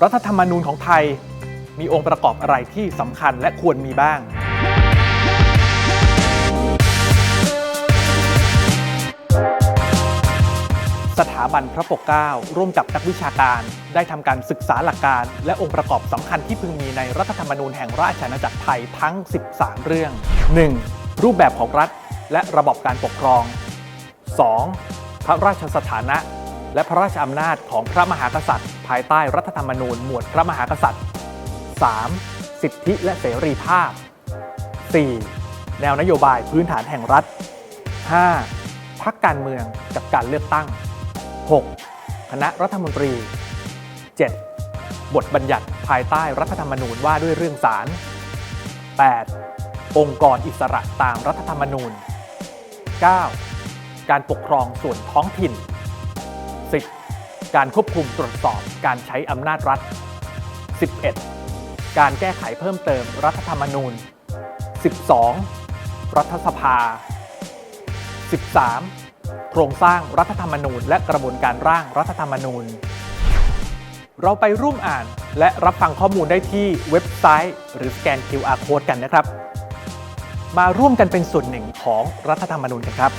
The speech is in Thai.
รัฐธรรมนูญของไทย มีองค์ประกอบอะไรที่สำคัญและควรมีบ้าง สถาบันพระปกเกล้าร่วมกับนักวิชาการ ได้ทำการศึกษาหลักการ และองค์ประกอบสำคัญที่พึงมีในรัฐธรรมนูญแห่งราชอาณาจักรไทยทั้ง 13 เรื่อง 1. รูปแบบของรัฐและระบบการปกครอง 2. พระราชสถานะ และพระราชอำนาจของพระมหากษัตริย์ ภายใต้รัฐธรรมนูญหมวดพระมหากษัตริย์ 3. สิทธิและเสรีภาพ 4. แนวนโยบายพื้นฐานแห่งรัฐ 5. พักการเมืองกับการเลือกตั้ง 6. คณะรัฐมนตรี 7. บทบัญญัติภายใต้รัฐธรรมนูญว่าด้วยเรื่องศาล 8. องค์กรอิสระตามรัฐธรรมนูญ 9. การปกครองส่วนท้องถิ่น 10. การควบคุมตรวจสอบการใช้อำนาจรัฐ 11. การแก้ไขเพิ่มเติมรัฐธรรมนูญ 12. รัฐสภา 13. โครงสร้างรัฐธรรมนูญ และกระบวนการร่างรัฐธรรมนูญ เราไปร่วมอ่านและรับฟังข้อมูลได้ที่เว็บไซต์ หรือสแกน QR Code กันนะครับ มาร่วมกันเป็นส่วนหนึ่งของรัฐธรรมนูญกันครับ